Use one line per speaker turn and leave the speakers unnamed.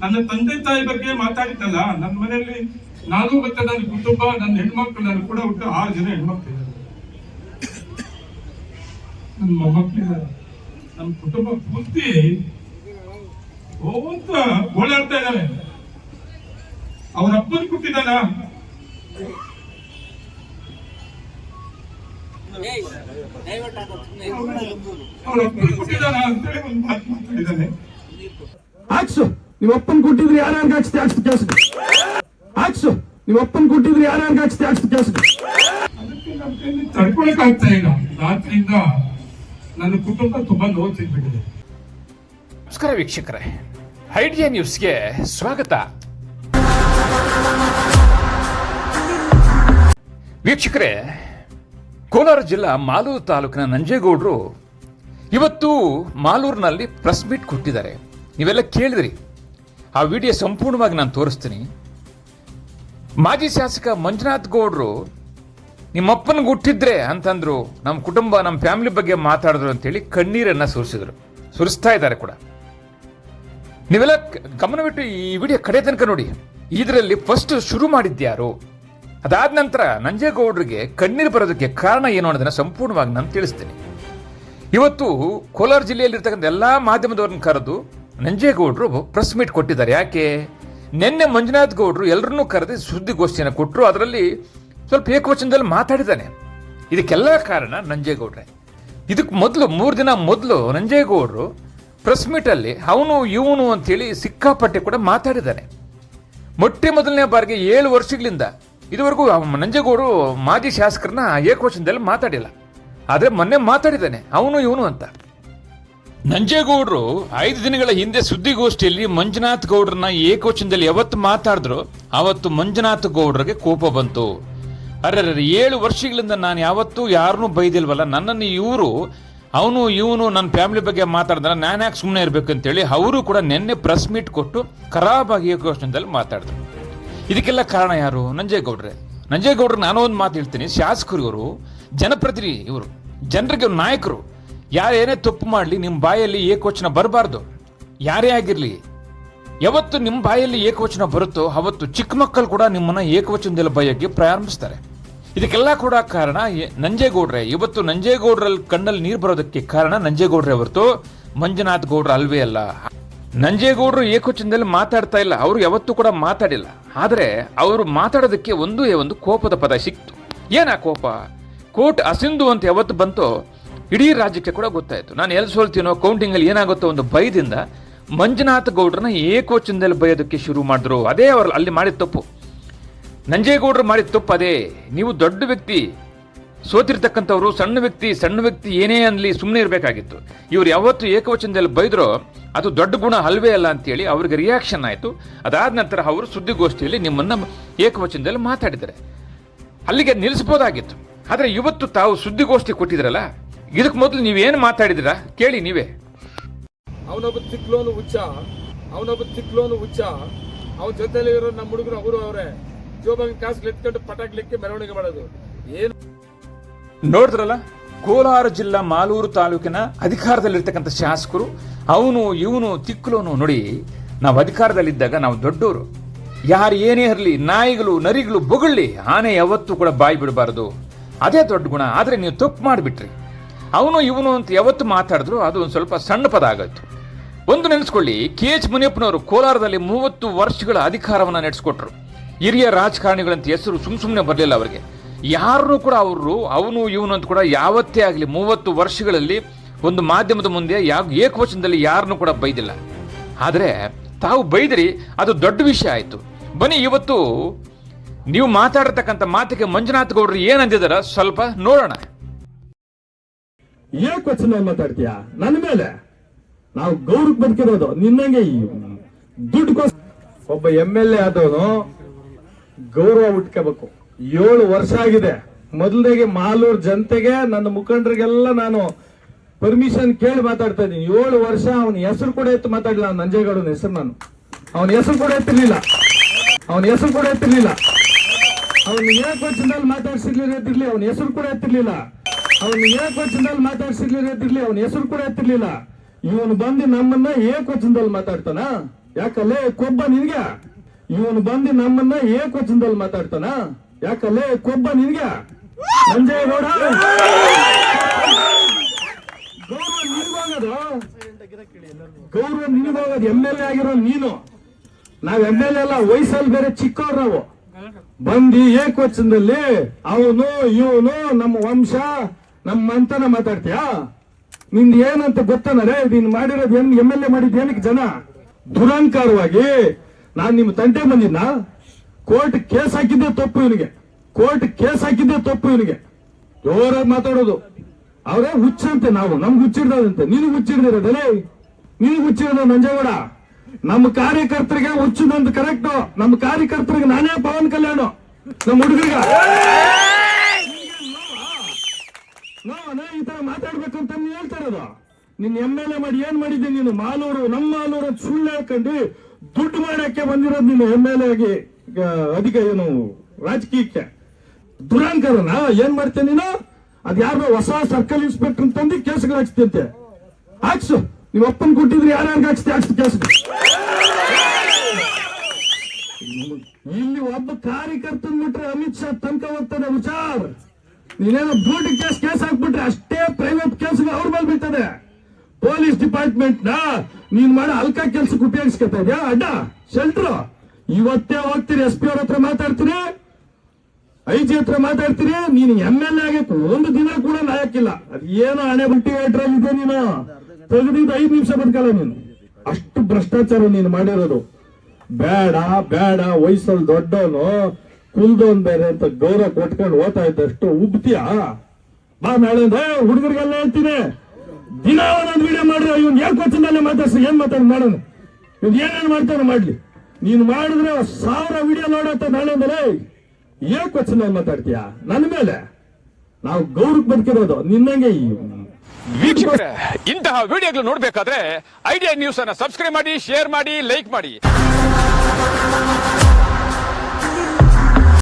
ನನ್ನ ತಂದೆ ತಾಯಿ ಬಗ್ಗೆ ಮಾತಾಡಿದ್ದಲ್ಲ, ನನ್ನ ಮನೆಯಲ್ಲಿ ನಾನು ಮತ್ತೆ ನನ್ನ ಕುಟುಂಬ, ನನ್ನ ಹೆಣ್ಮಕ್ಳು ಕೂಡ ಹುಟ್ಟು ಆರು ಜನ ಹೆಣ್ಮಕ್ಳು ನನ್ನ ಮೊಮ್ಮಕ್ಕಳಿದ್ದಾರೆ ನಮ್ಮ ಕುಟುಂಬ ಪೂರ್ತಿ ಅಂತ ಓಡಾಡ್ತಾ ಇದ್ದಾರೆ. ಅವನ ಅಪ್ಪನ ಕೊಟ್ಟಿದ್ದಾನ? ಅವನ ಅಪ್ಪನ ಕೊಟ್ಟಿದ್ದಾನ ಅಂತೇಳಿ ಒಂದು ಮಾತು ಮಾತಾಡಿದ್ದಾನೆ.
ನೀವು ಅಪ್ಪನ್ ಕೊಟ್ಟಿದ್ರೆ ಯಾರ್ಯಾರಿಗೆ ಹಾಕ್ಸ್ತಿ ಹಾಕ್ಸ್ತಿ ಕೆಲಸ ಹಾಕ್ಸು. ನೀವು ಅಪ್ಪನ್ ಕೊಟ್ಟಿದ್ರೆ ಯಾರ್ಯಾರಿಗೆ ಹಾಕ್ಸ್ತಿ ಹಾಕ್ಸ್ತಿ ಕೆಲಸ
ತಡ್ಕೊಳಕ್ ಆಗ್ತಾ ಇಲ್ಲ. ರಾತ್ರಿಯಿಂದ ನನ್ನ ಕುಟುಂಬ ತುಂಬಾ ನೋವು
ನಮಸ್ಕಾರ ವೀಕ್ಷಕರೇ. ಐಡಿಯಾ ನ್ಯೂಸ್ಗೆ ಸ್ವಾಗತ. ವೀಕ್ಷಕರೇ ಕೋಲಾರ ಜಿಲ್ಲಾ ಮಾಲೂರು ತಾಲೂಕಿನ ನಂಜೇಗೌಡರು ಇವತ್ತು ಮಾಲೂರಿನಲ್ಲಿ ಪ್ರೆಸ್ ಮೀಟ್ ಕೊಟ್ಟಿದ್ದಾರೆ. ನೀವೆಲ್ಲ ಕೇಳಿದ್ರಿ. ಆ ವಿಡಿಯೋ ಸಂಪೂರ್ಣವಾಗಿ ನಾನು ತೋರಿಸ್ತೀನಿ. ಮಾಜಿ ಶಾಸಕ ಮಂಜುನಾಥ್ ಗೌಡ್ರು ನಿಮ್ಮಪ್ಪನ ಹುಟ್ಟಿದ್ರೆ ಅಂತಂದ್ರು ನಮ್ಮ ಕುಟುಂಬ, ನಮ್ಮ ಫ್ಯಾಮಿಲಿ ಬಗ್ಗೆ ಮಾತಾಡಿದ್ರು ಅಂತೇಳಿ ಕಣ್ಣೀರನ್ನ ಸುರಿಸಿದ್ರು. ಸುರಿಸ್ತಾ ಇದ್ದಾರೆ ಕೂಡ. ನೀವೆಲ್ಲ ಗಮನವಿಟ್ಟು ಈ ವಿಡಿಯೋ ಕಡೆ ತನಕ ನೋಡಿ. ಇದರಲ್ಲಿ ಫಸ್ಟ್ ಶುರು ಮಾಡಿದ್ಯಾರು ಅದಾದ ನಂತರ ನಂಜೇಗೌಡರಿಗೆ ಕಣ್ಣೀರು ಬರೋದಕ್ಕೆ ಕಾರಣ ಏನು ಅನ್ನೋದನ್ನ ಸಂಪೂರ್ಣವಾಗಿ ನಾನು ತಿಳಿಸ್ತೀನಿ. ಇವತ್ತು ಕೋಲಾರ ಜಿಲ್ಲೆಯಲ್ಲಿರ್ತಕ್ಕಂಥ ಎಲ್ಲ ಮಾಧ್ಯಮದವ್ರನ್ನ ಕರೆದು ನಂಜೇಗೌಡರು ಪ್ರೆಸ್ ಮೀಟ್ ಕೊಟ್ಟಿದ್ದಾರೆ. ಯಾಕೆ? ನಿನ್ನೆ ಮಂಜುನಾಥ್ ಗೌಡರು ಎಲ್ಲರನ್ನೂ ಕರೆದು ಸುದ್ದಿಗೋಷ್ಠಿಯನ್ನು ಕೊಟ್ಟರು ಅದರಲ್ಲಿ ಸ್ವಲ್ಪ ಏಕವಚನದಲ್ಲಿ ಮಾತಾಡಿದ್ದಾನೆ. ಇದಕ್ಕೆಲ್ಲ ಕಾರಣ ನಂಜೇಗೌಡ್ರೆ ಇದಕ್ಕೆ ಮೊದಲು, ಮೂರು ದಿನ ಮೊದಲು ನಂಜೇಗೌಡರು ಪ್ರೆಸ್ ಮೀಟಲ್ಲಿ ಅವನು, ಇವನು ಅಂತೇಳಿ ಸಿಕ್ಕಾಪಟ್ಟೆ ಕೂಡ ಮಾತಾಡಿದ್ದಾನೆ. ಮೊಟ್ಟೆ ಮೊದಲನೇ ಬಾರಿಗೆ ಏಳು ವರ್ಷಗಳಿಂದ ಇದುವರೆಗೂ ನಂಜೇಗೌಡರು ಮಾಜಿ ಶಾಸಕರನ್ನ ಏಕವಚನದಲ್ಲಿ ಮಾತಾಡಿಲ್ಲ. ಆದರೆ ಮೊನ್ನೆ ಮಾತಾಡಿದ್ದಾನೆ, ಅವನು, ಇವನು ಅಂತ. ನಂಜೇಗೌಡರು ಐದು ದಿನಗಳ ಹಿಂದೆ ಸುದ್ದಿಗೋಷ್ಠಿಯಲ್ಲಿ ಮಂಜುನಾಥ್ ಗೌಡ್ರನ್ನ ಏಕವಚನದಲ್ಲಿ ಯಾವತ್ತು ಮಾತಾಡಿದ್ರು ಆವತ್ತು ಮಂಜುನಾಥ್ ಗೌಡ್ರಿಗೆ ಕೋಪ ಬಂತು. ಅರೆ ಏಳು ವರ್ಷಗಳಿಂದ ನಾನು ಯಾವತ್ತೂ ಯಾರನ್ನೂ ಬೈದಿಲ್ವಲ್ಲ, ನನ್ನನ್ನು ಇವರು, ಅವನು ಇವನು ನನ್ನ ಫ್ಯಾಮಿಲಿ ಬಗ್ಗೆ ಮಾತಾಡಿದ್ರೆ ನಾನು ಯಾಕೆ ಸುಮ್ಮನೆ ಇರಬೇಕು ಅಂತೇಳಿ ಅವರು ಕೂಡ ನಿನ್ನೆ ಪ್ರೆಸ್ ಮೀಟ್ ಕೊಟ್ಟು ಖರಾಬಾಗಿ ಏಕವಚನದಲ್ಲಿ ಮಾತಾಡಿದ್ರು. ಇದಕ್ಕೆಲ್ಲ ಕಾರಣ ಯಾರು? ನಂಜೇಗೌಡ್ರೆ. ನಂಜೇಗೌಡ್ರು ನಾನು ಒಂದು ಮಾತು ಹೇಳ್ತೀನಿ, ಶಾಸಕರು ಇವರು, ಜನಪ್ರತಿನಿಧಿ ಇವರು, ಜನರಿಗೆ ನಾಯಕರು. ಯಾರು ಏನೇ ತಪ್ಪು ಮಾಡಲಿ ನಿಮ್ಮ ಬಾಯಲ್ಲಿ ಏಕವಚನ ಬರಬಾರ್ದು. ಯಾರೇ ಆಗಿರಲಿ. ಯಾವತ್ತು ನಿಮ್ಮ ಬಾಯಲ್ಲಿ ಏಕವಚನ ಬರುತ್ತೋ, ಅವತ್ತು ಚಿಕ್ಕ ಮಕ್ಕಳು ಕೂಡ ನಿಮ್ಮನ್ನು ಏಕವಚನದಲ್ಲಿ ಬಯಕ್ಕೆ ಪ್ರಾರಂಭಿಸ್ತಾರೆ. ಇದಕ್ಕೆಲ್ಲ ಕೂಡ ಕಾರಣ ನಂಜೇಗೌಡ್ರೆ. ಇವತ್ತು ನಂಜೇಗೌಡ್ರಲ್ಲಿ ಕಣ್ಣಲ್ಲಿ ನೀರು ಬರೋದಕ್ಕೆ ಕಾರಣ ನಂಜೇಗೌಡ್ರೆ ಹೊರತು ಮಂಜುನಾಥ್ ಗೌಡ್ರ ಅಲ್ವೇ ಅಲ್ಲ. ನಂಜೇಗೌಡರು ಏಕವಚನದಲ್ಲಿ ಮಾತಾಡ್ತಾ ಇಲ್ಲ. ಅವರು ಯಾವತ್ತೂ ಕೂಡ ಮಾತಾಡಿಲ್ಲ. ಆದರೆ ಅವರು ಮಾತಾಡೋದಕ್ಕೆ ಒಂದೇ ಒಂದು ಕೋಪದ ಪದ ಸಿಕ್ತು. ಏನಾ ಕೋಪ? ಕೋಟ್ ಅಸಿಂಧು ಅಂತ ಯಾವತ್ತು ಬಂತೋ ಇಡೀ ರಾಜ್ಯಕ್ಕೆ ಕೂಡ ಗೊತ್ತಾಯಿತು. ನಾನು ಎಲ್ಲಿ ಸೋಲ್ತೀನೋ ಕೌಂಟಿಂಗಲ್ಲಿ ಏನಾಗುತ್ತೋ ಒಂದು ಭಯದಿಂದ ಮಂಜುನಾಥ್ ಗೌಡ್ರನ್ನ ಏಕವಚನದಲ್ಲಿ ಬಯೋದಕ್ಕೆ ಶುರು ಮಾಡಿದ್ರು. ಅದೇ ಅವರು ಅಲ್ಲಿ ಮಾಡಿದ ತಪ್ಪು. ನಂಜೇಗೌಡರು ಮಾಡಿದ ತಪ್ಪು ಅದೇ. ನೀವು ದೊಡ್ಡ ವ್ಯಕ್ತಿ, ಸೋತಿರ್ತಕ್ಕಂಥವ್ರು, ಸಣ್ಣ ವ್ಯಕ್ತಿ ಸಣ್ಣ ವ್ಯಕ್ತಿ ಏನೇ ಅನ್ಲಿ ಸುಮ್ಮನೆ ಇರಬೇಕಾಗಿತ್ತು. ಇವ್ರು ಯಾವತ್ತು ಏಕವಚನದಲ್ಲಿ ಬೈದ್ರೋ ಅದು ದೊಡ್ಡ ಗುಣ ಅಲ್ವೇ ಅಲ್ಲ ಅಂತೇಳಿ ಅವ್ರಿಗೆ ರಿಯಾಕ್ಷನ್ ಆಯಿತು. ಅದಾದ ನಂತರ ಅವರು ಸುದ್ದಿಗೋಷ್ಠಿಯಲ್ಲಿ ನಿಮ್ಮನ್ನು ಏಕವಚನದಲ್ಲಿ ಮಾತಾಡಿದ್ದಾರೆ. ಅಲ್ಲಿಗೆ ನಿಲ್ಲಿಸ್ಬೋದಾಗಿತ್ತು ಆದರೆ ಇವತ್ತು ತಾವು ಸುದ್ದಿಗೋಷ್ಠಿ ಕೊಟ್ಟಿದ್ರಲ್ಲ ಇದಕ್ಕೆ ಮೊದಲು ನೀವೇನು ಮಾತಾಡಿದಿರಾ? ಕೇಳಿ ನೀವೇ.
ಅವನೊಬ್ಬ ತಿಕ್ಲೋನು ಹುಚ್ಚ. ಅವನೊಬ್ಬ ತಿಕ್ಲೋನು ಹುಚ್ಚ. ಅವನ ಜೊತೆಲಿ ಇರೋ ನಮ್ಮ ಹುಡುಗರು ಅವರು ಅವರೇ. ಜೋಬಾಗಿ ಕಾಸು ಎತ್ಕೊಂಡು ಪಟಾಕ್ಲಿಕ್ಕೆ ಮೆರವಣಿಗೆ ಮಾಡೋದು. ಏನು?
ನೋಡಿದ್ರಲ್ಲ ಕೋಲಾರ ಜಿಲ್ಲಾ ಮಾಲೂರು ತಾಲೂಕಿನ ಅಧಿಕಾರದಲ್ಲಿರ್ತಕ್ಕಂಥ ಶಾಸಕರು ಅವನು ಇವನು ತಿಕ್ಲೋನು ನೋಡಿ ನಾವು ಅಧಿಕಾರದಲ್ಲಿದ್ದಾಗ ನಾವು ದೊಡ್ಡವರು ಯಾರು ಏನೇ ಇರಲಿ ನಾಯಿಗಳು ನರಿಗಳು ಬೊಗಳ್ಳಿ ಆನೆ ಯಾವತ್ತೂ ಕೂಡ ಬಾಯಿ ಬಿಡಬಾರದು. ಅದೇ ದೊಡ್ಡ ಗುಣ ಆದರೆ ನೀವು ತಪ್ಪು ಮಾಡಿಬಿಟ್ರಿ. ಅವನು ಇವನು ಅಂತ ಯಾವತ್ತು ಮಾತಾಡಿದ್ರು ಅದು ಒಂದು ಸ್ವಲ್ಪ ಸಣ್ಣ ಪದ ಆಗೋಯ್ತು ಒಂದು ನೆನೆಸ್ಕೊಳ್ಳಿ, ಕೆ ಎಚ್ ಮುನಿಯಪ್ಪನವರು ಕೋಲಾರದಲ್ಲಿ ಮೂವತ್ತು ವರ್ಷಗಳ ಅಧಿಕಾರವನ್ನು ನಡೆಸಿಕೊಟ್ರು. ಹಿರಿಯ ರಾಜಕಾರಣಿಗಳಂತ ಹೆಸರು ಸುಮ್ ಸುಮ್ಮನೆ ಬರಲಿಲ್ಲ ಅವರಿಗೆ. ಯಾರನ್ನೂ ಕೂಡ ಅವರು, ಅವನು ಇವನು ಅಂತ ಕೂಡ ಯಾವತ್ತೇ ಆಗಲಿ ಮೂವತ್ತು ವರ್ಷಗಳಲ್ಲಿ ಒಂದು ಮಾಧ್ಯಮದ ಮುಂದೆ ಯಾವ ಏಕವಚನದಲ್ಲಿ ಯಾರನ್ನೂ ಕೂಡ ಬೈದಿಲ್ಲ. ಆದರೆ ತಾವು ಬೈದ್ರಿ, ಅದು ದೊಡ್ಡ ವಿಷಯ ಆಯಿತು. ಬನ್ನಿ ಇವತ್ತು ನೀವು ಮಾತಾಡಿರ್ತಕ್ಕಂಥ ಮಾತಿಗೆ ಮಂಜುನಾಥ್ ಗೌಡ್ರು ಏನಂದಿದಾರ ಸ್ವಲ್ಪ ನೋಡೋಣ.
ಏಕವಚನ ಮಾತಾಡ್ತೀಯ? ನನ್ನ ಮೇಲೆ? ನಾವು ಗೌರವಕ್ಕೆ ಬದುಕಿರೋದು ನಿನ್ನಂಗೆ ದುಡ್ಡು ಒಬ್ಬ ಎಂ ಎಲ್ ಎ ಆದವನು ಗೌರವ ಉಟ್ಕೋಬೇಕು ಏಳು ವರ್ಷ ಆಗಿದೆ. ಮೊದಲನೇಗೆ ಮಾಲೂರು ಜನತೆಗೆ, ನನ್ನ ಮುಖಂಡರಿಗೆಲ್ಲ ನಾನು ಪರ್ಮಿಷನ್ ಕೇಳಿ ಮಾತಾಡ್ತಾ ಇದ್ದೀನಿ. ಏಳು ವರ್ಷ ಅವನ ಹೆಸರು ಕೂಡ ಎತ್ತು ಮಾತಾಡಲಿಲ್ಲ ನಂಜೇಗೌಡನ ಹೆಸರು ನಾನು. ಅವನ ಹೆಸರು ಕೂಡ ಎತ್ತಿರ್ಲಿಲ್ಲ. ಅವನ ಹೆಸರು ಕೂಡ ಎತ್ತಿರ್ಲಿಲ್ಲ. ಅವನು ಮಾತಾಡ್ಸಿರ್ಲಿಲ್ಲ, ಎತ್ತಿರ್ಲಿ, ಅವನ ಹೆಸರು ಕೂಡ ಎತ್ತಿರ್ಲಿಲ್ಲ. ಅವನು ಏಕವಚನದಲ್ಲಿ ಮಾತಾಡ್ಸಿರ್ಲಿರದಿರ್ಲಿ ಅವನ ಹೆಸರು ಕೂಡ ಎತ್ತಿರ್ಲಿಲ್ಲ ಇವನು ಬಂದು ನಮ್ಮನ್ನ ಏಕವಚನದಲ್ಲಿ ಮಾತಾಡ್ತಾನ? ಯಾಕಲ್ಲೇ ಕೊಬ್ಬ ನಿನ್ಗೆ? ಇವನು ಬಂದು ನಮ್ಮನ್ನ ಏಕವಚನದಲ್ಲಿ ಮಾತಾಡ್ತಾನ? ಯಾಕಲ್ಲೇ ಕೊಬ್ಬ ನಿನ್ಗೆ? ಸಂಜಯಗೌಡ ಗೌರವ ನಿನಗೋಗದು ಗೌರವ ನಿನಗೋಗದು ಎಂ ಎಲ್ ಎ ಆಗಿರೋ ನೀನು. ನಾವ್ ಎಂ ಎಲ್ ಎ ಅಲ್ಲ, ವಯಸ್ಸಲ್ಲಿ ಬೇರೆ ಚಿಕ್ಕವ್ರು ನಾವು. ಬಂದಿ ಏಕವಚನದಲ್ಲಿ ಅವನು, ಇವನು ನಮ್ಮ ವಂಶ ನಮ್ಮ ಅಂತನ ಮಾತಾಡ್ತೀಯಾ? ನಿನ್ ಏನಂತ ಗೊತ್ತನರೇ ನೀನ್ ಮಾಡಿರೋದು ಏನ್ ಎಂ ಎಲ್ ಎ ಮಾಡಿದ್ ಏನಕ್ಕೆ ಜನ? ದುರಂಕಾರವಾಗಿ. ನಾನ್ ನಿಮ್ ತಂಟೆ ಬಂದಿದ್ನ? ಕೋರ್ಟ್ ಕೇಸ್ ಹಾಕಿದ್ದೆ ತಪ್ಪು ಇವನಿಗೆ. ಕೋರ್ಟ್ ಕೇಸ್ ಹಾಕಿದ್ದೆ ತಪ್ಪು ಇವನಿಗೆ. ಜೋರಾಗಿ ಮಾತಾಡೋದು. ಅವರೇ ಹುಚ್ಚಂತೆ ನಾವು. ನಮ್ಗೆ ಹುಚ್ಚಿಡ್ದಂತೆ ನೀನು ಹುಚ್ಚಿಡ್ದಿರೋದಲೇ? ನೀನು ಹುಚ್ಚಿರೋದು ನಂಜೇಗೌಡ? ನಮ್ಮ ಕಾರ್ಯಕರ್ತರಿಗೆ ಹುಚ್ಚದಂತ ಕರೆಕ್ಟ್ ನಮ್ಮ ಕಾರ್ಯಕರ್ತರಿಗೆ ನಾನೇ ಪವನ್ ಕಲ್ಯಾಣ. ನಮ್ಮ ಹುಡುಗರಿಗೆ. ನೋವನ ಈ ತರ ಮಾತಾಡ್ಬೇಕು ಅಂತ ನೀನ್ ಹೇಳ್ತಾ ಇರೋದು. ನಿನ್ ಎಂ ಎಲ್ ಎ ಮಾಡಿ ಏನ್ ಮಾಡಿದ್ದೆ ನೀನು? ಮಾಲೂರು, ನಮ್ಮ ಮಾಲೂರು ಸುಳ್ಳು ಹೇಳ್ಕೊಂಡು ದುಡ್ಡು ಮಾಡಕ್ಕೆ ಬಂದಿರೋದು ನೀನು ಎಂ ಎಲ್ ಎ ಆಗಿ ಅಧಿಕ ಏನು ರಾಜಕೀಯಕ್ಕೆ. ದುರಾಂಕರನ? ಏನ್ ಮಾಡ್ತೇನೆ ನೀನು? ಅದ್ ಯಾರೋ ಹೊಸ ಸರ್ಕಲ್ ಇನ್ಸ್ಪೆಕ್ಟರ್ ಅಂತಂದು ಕೇಸ್ಗಳು ಹಾಕ್ಸ್ತಿಯಂತೆ ಹಾಕ್ಸು. ನೀವ್ ಅಪ್ಪನ್ ಕೊಟ್ಟಿದ್ರೆ ಯಾರ್ಯಾರಿಗೆ ಹಾಕ್ಸ್ತಿ? ಹಾಕ್ಸ್ತಿ ಕೇಸ್ ಇಲ್ಲಿ ಒಬ್ಬ ಕಾರ್ಯಕರ್ತನ್ ಬಿಟ್ರೆ ಅಮಿತ್ ಶಾ ತನಕ ಹೋಗ್ತದೆ ವಿಚಾರ ನೀನೇನೋ ಡ್ಯೂಟಿ ಕೇಸ್ ಕೇಸ್ ಹಾಕ್ಬಿಟ್ರೆ ಅಷ್ಟೇ ಪ್ರೈವೇಟ್ ಕೇಸ್ ಅವ್ರ ಮೇಲೆ ಬೀಳ್ತದೆ. ಪೊಲೀಸ್ ಡಿಪಾರ್ಟ್ಮೆಂಟ್ನ ನೀನ್ ಮಾಡೋ ಅಲ್ಕ ಕೆಲ್ಸಕ್ಕೆ ಉಪಯೋಗಿಸ್ಕೊತಾ ಇದೆಯಾ? ಅಡ್ಡ ಶೆಲ್ಟ್ರು ಇವತ್ತೇ ಹೋಗ್ತೀರಿ ಎಸ್ ಪಿ ಅವ್ರ ಹತ್ರ ಮಾತಾಡ್ತೀರಿ ಐ ಜಿ ಹತ್ರ ಮಾತಾಡ್ತೀರಿ, ನೀನು ಎಂ ಎಲ್ ಎ ಆಗಕ್ಕೆ ಒಂದು ದಿನ ಕೂಡ ನಾಯಕಿಲ್ಲ ಅದ್ ಏನೋ ಹಣೆ ಬಟ್ಟಿ ಇದೆ ನೀನು? ತೆಗೆದಿದ್ದು ಐದು ನಿಮಿಷ ಬದುಕಲ್ಲ ನೀನು. ಅಷ್ಟು ಭ್ರಷ್ಟಾಚಾರ ನೀನು ಮಾಡಿರೋದು. ಬೇಡ ಬೇಡ, ವಯಸ್ಸಲ್ಲಿ ದೊಡ್ಡವನು. ಕುಲ್ದೋನ್ ಬೇರೆ ಅಂತ ಗೌರವ ಕೊಟ್ಕೊಂಡು ಓದ್ತಾ ಇದ್ದಷ್ಟು ಉಬ್ತಿಯಾ? ಬಾ ನಾಳೆ ಹುಡುಗರಿಗೆಲ್ಲ ಹೇಳ್ತೀನಿ. ದಿನ ಒಂದೊಂದು ವಿಡಿಯೋ ಮಾಡಿದ್ರೆ ಇವ್ನು ಏಕವಚನಲ್ಲೇ ಮಾತಾಡ್ಸಿ, ಏನ್ ಮಾತಾಡ್ ಮಾಡೋಣ? ಇವ್ನು ಏನೇನು ಮಾಡ್ತಾನೆ ಮಾಡ್ಲಿ. ನೀನು ಮಾಡಿದ್ರೆ ಸಾವಿರ ವಿಡಿಯೋ ನೋಡತ್ತ ನಾಳೆಯಿಂದಲೇ ಏಕವಚನ ಮಾತಾಡ್ತೀಯಾ? ನನ್ನ ಮೇಲೆ? ನಾವು ಗೌರವಕ್ಕೆ ಬದುಕಿರೋದು ನಿನ್ನಂಗೆ
ವೀಕ್ಷಕರೇ, ಇಂತಹ ವಿಡಿಯೋಗಳು ನೋಡಬೇಕಾದ್ರೆ ಐಡಿಯಾ ನ್ಯೂಸ್ ಅನ್ನ ಸಬ್ಸ್ಕ್ರೈಬ್ ಮಾಡಿ ಶೇರ್ ಮಾಡಿ ಲೈಕ್ ಮಾಡಿ.